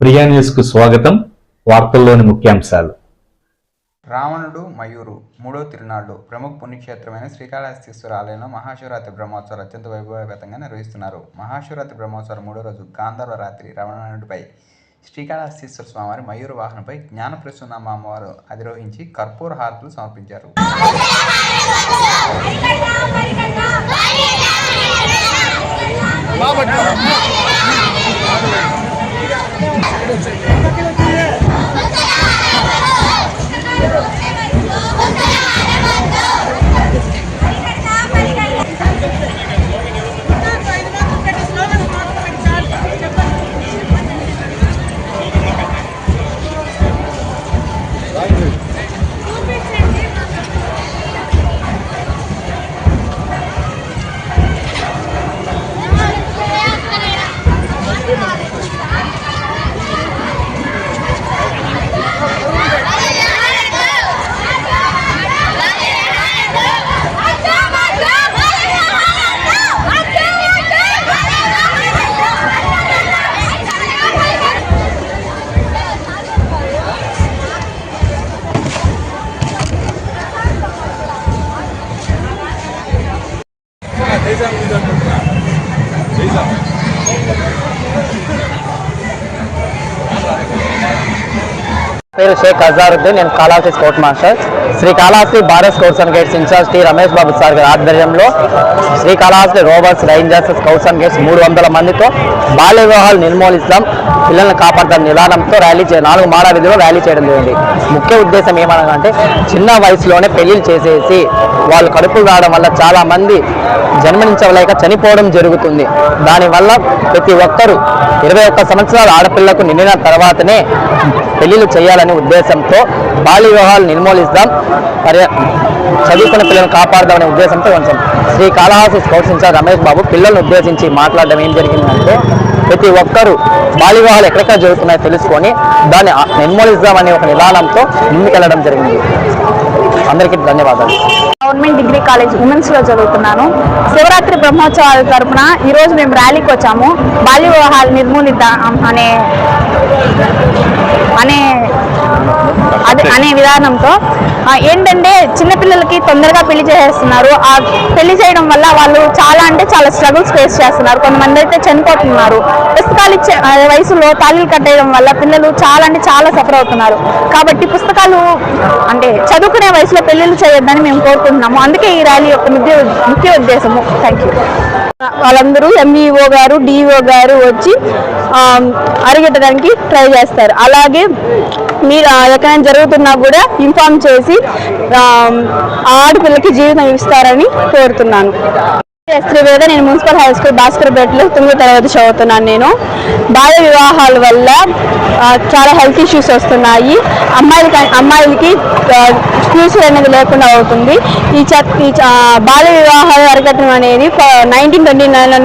ప్రియా న్యూస్కు స్వాగతం. వార్తల్లోని ముఖ్యాంశాలు. రావణుడు మయూరు మూడో తిరునాళ్ళు ప్రముఖ పుణ్యక్షేత్రమైన శ్రీకాళహస్తీశ్వర ఆలయంలో మహాశివరాత్రి బ్రహ్మోత్సవాలు అత్యంత వైభవగతంగా నిర్వహిస్తున్నారు. మహాశివరాత్రి బ్రహ్మోత్సవాల మూడో రోజు గాంధర్వ రాత్రి రావణుడిపై శ్రీకాళహస్తీశ్వర స్వామివారి మయూర వాహనంపై జ్ఞానప్రసూనమ్మ అమ్మవారు అధిరోహించి కర్పూర హారతులు సమర్పించారు. 队长，队长，队长。పేరు షేక్ అజారుద్దీన్ నేను Kalahasti scout master. Sri Kalahasti Bharat scouts and guides incharge T Ramesh Babu sir గారి ఆధ్వర్యంలో Sri Kalahasti rovers rangers scouts and guides మూడు వందల మందితో బాల్య వివాహాలు నిర్మూలిస్తాం. పిల్లల్ని కాపాడతాం నిదానంతో ర్యాలీ చే నాలుగు మాడా విధిలో ర్యాలీ చేయడం జరిగింది. ముఖ్య ఉద్దేశం ఏమనగా చిన్న వయసులోనే పెళ్ళిళ్ళు చేసేసి వాళ్ళు కడుపులు రావడం వల్ల చాలామంది జన్మనించలేక చనిపోవడం జరుగుతుంది. దానివల్ల ప్రతి ఒక్కరూ ఇరవై ఒక్క సంవత్సరాల ఆడపిల్లకు నిండిన తర్వాతనే పెళ్ళిళ్ళు చేయాలని ఉద్దేశంతో బాల్య వివాహాలు నిర్మూలిస్తాం. పర్య చదువుకున్న పిల్లలను కాపాడదామనే ఉద్దేశంతో కొంచెం శ్రీ కాళహాసి స్కౌట్స్ ఇన్ఛార్జ్ రమేష్ బాబు. పిల్లలను ఉద్దేశించి మాట్లాడడం ఏం జరిగిందంటే ప్రతి ఒక్కరూ బాల్య వివాహాలు ఎక్కడెక్కడ జరుగుతున్నాయో తెలుసుకొని దాన్ని ఆ- నిర్మూలిద్దామనే ఒక నిదానంతో ముందుకెళ్ళడం జరిగింది. అందరికీ ధన్యవాదాలు. గవర్నమెంట్ డిగ్రీ కాలేజ్ ఉమెన్స్లో చదువుతున్నాను. శివరాత్రి బ్రహ్మోత్సవాల తరపున ఈ రోజు మేము ర్యాలీకి వచ్చాము. బాల్య వివాహాలు నిర్మూలిద్దాం అనే అనే అదే అనే విధానంతో ఏంటంటే చిన్నపిల్లలకి తొందరగా పెళ్ళి చేసేస్తున్నారు. ఆ పెళ్ళి చేయడం వల్ల వాళ్ళు చాలా అంటే చాలా స్ట్రగుల్స్ ఫేస్ చేస్తున్నారు. కొంతమంది అయితే చనిపోతున్నారు. పుస్తకాలు ఇచ్చే వయసులో తాళీలు కట్టేయడం వల్ల పిల్లలు చాలా అంటే చాలా సఫర్ అవుతున్నారు. కాబట్టి పుస్తకాలు అంటే చదువుకునే వయసులో పెళ్ళిళ్ళు చేయొద్దని మేము కోరుకుంటున్నాము. అందుకే ఈ ర్యాలీ యొక్క ముఖ్య ముఖ్య ఉద్దేశము. థ్యాంక్ యూ వాళ్ళందరూ ఎంఈఓ గారు డిఈఓ గారు వచ్చి అరిగెట్టడానికి ట్రై చేస్తారు. అలాగే మీరు ఎక్కడైనా జరుగుతున్నా కూడా ఇన్ఫార్మ్ చేసి ఆడపిల్లకి జీవితం ఇస్తారని కోరుతున్నాను. శ్రీవేద నేను మున్సిపల్ హై స్కూల్ భాస్కర్పేటలో తొమ్మిదో తరగతి చదువుతున్నాను నేను. బాల్య వివాహాల వల్ల చాలా హెల్త్ ఇష్యూస్ వస్తున్నాయి. అమ్మాయిలకి అమ్మాయిలకి ఫ్యూచర్ అనేది లేకుండా అవుతుంది. ఈ చ ఈ చ- బాల్య వివాహాలు అరగటం అనేది నైన్టీన్ ట్వంటీ నైన్లో